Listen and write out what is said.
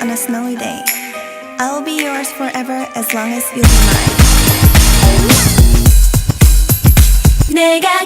on a snowy day. I'll be yours forever as long as you'll be mine. 내가